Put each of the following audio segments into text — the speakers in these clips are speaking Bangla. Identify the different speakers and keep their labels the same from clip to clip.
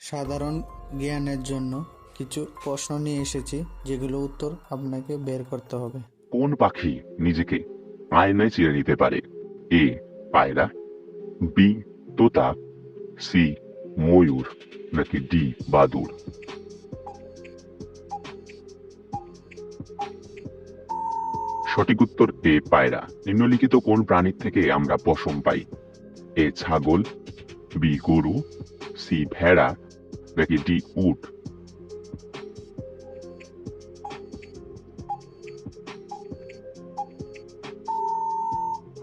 Speaker 1: সাধারণ জ্ঞানের জন্য কিছু প্রশ্ন নিয়ে এসেছি, যেগুলো উত্তর আপনাকে বের করতে হবে।
Speaker 2: কোন পাখি নিজেকে আয়নায় চিরে নিতে পারে? এ, পায়রা, বি, তোতা, সি, ময়ূর, নাকি ডি, বাদুর? সঠিক উত্তর এ, পায়রা। নিম্নলিখিত কোন প্রাণীর থেকে আমরা পশম পাই? এ, ছাগল, বি, গরু, সি, ভেড়া নাকি ডি উট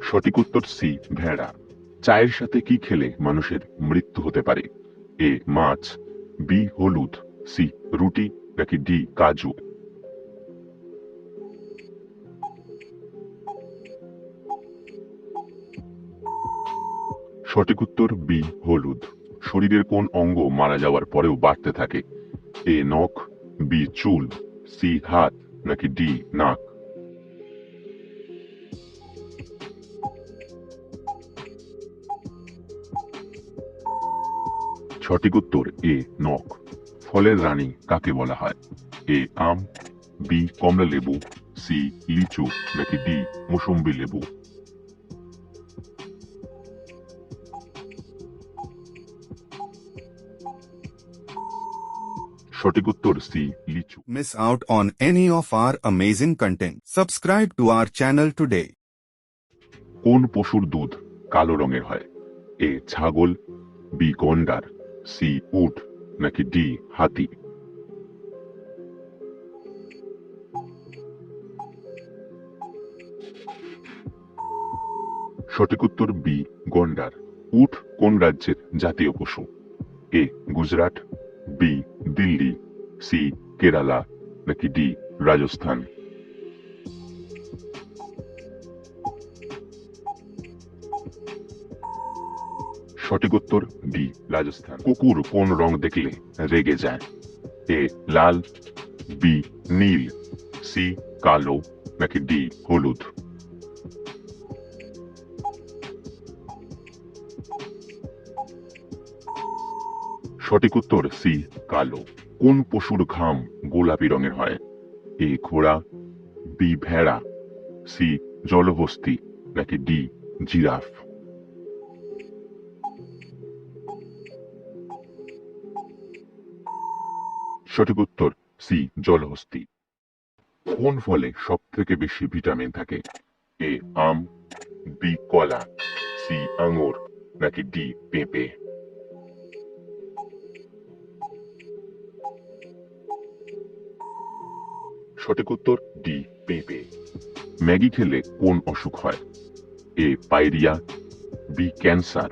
Speaker 2: সঠিক উত্তর সি, ভেড়া। চায়ের সাথে কি খেলে মানুষের মৃত্যু হতে পারে? এ, মাছ। বি, হলুদ। সি, রুটি। নাকি ডি, কাজু। সঠিক উত্তর বি, হলুদ। শরীরের কোন অঙ্গ মারা যাওয়ার পরেও বাড়তে থাকে। এ নখ, বি চুল, সি হাত, নাকি ডি নাক? সঠিক উত্তর, এ নখ। ফলের রানী কাকে বলা হয়? এ আম, বি কমলা লেবু সি লিচু, নাকি ডি মুসম্বি লেবু? সঠিক উত্তর সি লিচু।
Speaker 3: Miss out on any of our amazing content. Subscribe to our channel today.
Speaker 2: কোন পশুর দুধ কালো রঙের হয়? এ ছাগল বি গন্ডার সি উট নাকি ডি হাতি? সঠিক উত্তর বি গন্ডার। উট কোন রাজ্যের জাতীয় পশু? A Gujarat B Delhi C Kerala, নাকি ডি রাজস্থান? সঠিক উত্তর ডি রাজস্থান। কুকুর কোন রং দেখলে রেগে যায়? এ লাল বি নীল সি কালো, নাকি ডি হলুদ? সঠিক উত্তর সি, কালো। কোন পশুর ঘাম গোলাপি রঙের হয়? এ, ঘোড়া, বি, ভেড়া, সি, জলহস্তি, নাকি ডি, জিরাফ? সঠিক উত্তর সি, জলহস্তি। কোন ফলে সব থেকে বেশি ভিটামিন থাকে? এ, আম, বি, কলা, সি, আঙুর, নাকি ডি, পেঁপে? সঠিক উত্তর ডি, পেঁপে। ম্যাগি খেলে কোন অসুখ হয়? A pyorrhoea B, cancer,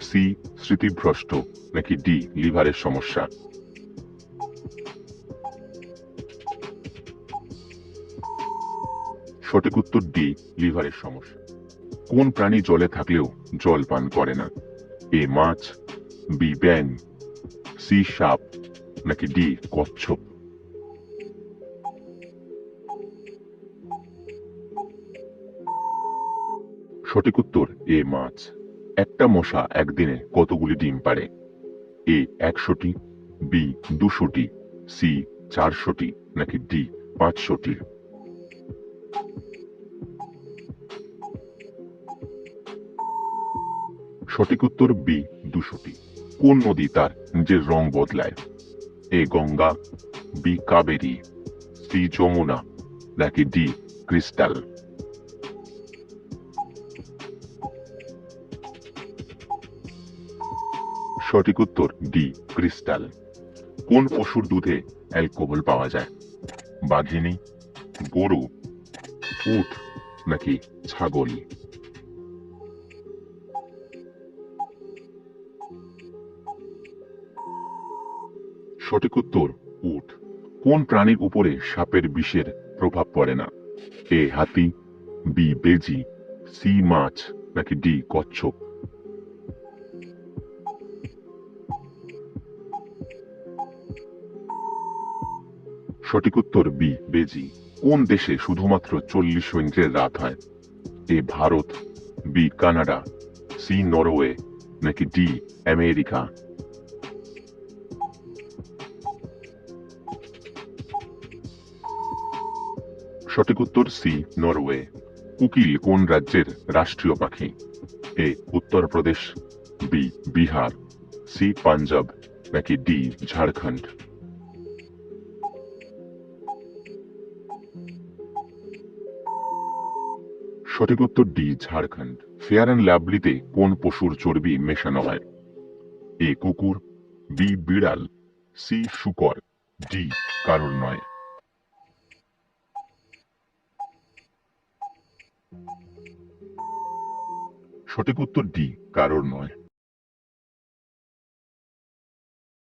Speaker 2: C, স্মৃতিভ্রষ্ট, নাকি ডি, লিভারের সমস্যা? সঠিক উত্তর ডি, লিভারের সমস্যা। কোন প্রাণী জলে থাকলেও জল পান করে না? এ, মাছ, বি ব্যাং সি, সাপ, নাকি ডি, কচ্ছপ? সঠিক উত্তর, এ মাছ। একটা মশা একদিনে কতগুলি ডিম পারে এ একশোটি, বি দুশোটি, সি চারশোটি, নাকি ডি পাঁচশোটি? সঠিক উত্তর, বি দুশোটি। কোন নদী তার নিজের রং বদলায়? A Ganga, B Kaveri, C Yamuna, নাকি ডি ক্রিস্টাল? সঠিক উত্তর ডি, ক্রিস্টাল। কোন পশুর দুধে অ্যালকোহল পাওয়া যায়? বাঘিনী, গরু, উট নাকি ছাগল? সঠিক উত্তর, উট। কোন প্রাণীর উপরে সাপের বিষের প্রভাব পড়ে না? এ, হাতি, বি, বেজি, সি, মাছ নাকি ডি, কচ্ছপ? সঠিক উত্তর বি বেজি। কোন দেশে শুধুমাত্র চল্লিশ উইঙ্গের রাত হয়? A Bharat B Canada C Norway, নাকি ডি আমেরিকা? সঠিক উত্তর সি নরওয়ে। উকিল কোন রাজ্যের রাষ্ট্রীয় পাখি? A Uttar Pradesh B Bihar C Punjab, নাকি ডি ঝাড়খণ্ড? সঠিক উত্তর ডি, ঝাড়খণ্ড। ফেয়ার অ্যান্ড লাভলিতে কোন পশুর চর্বি মেশানো হয়? এ, কুকুর, বি, বিড়াল, সি, শুকর, ডি, কারোর নয়। সঠিক উত্তর ডি, কারোর নয়।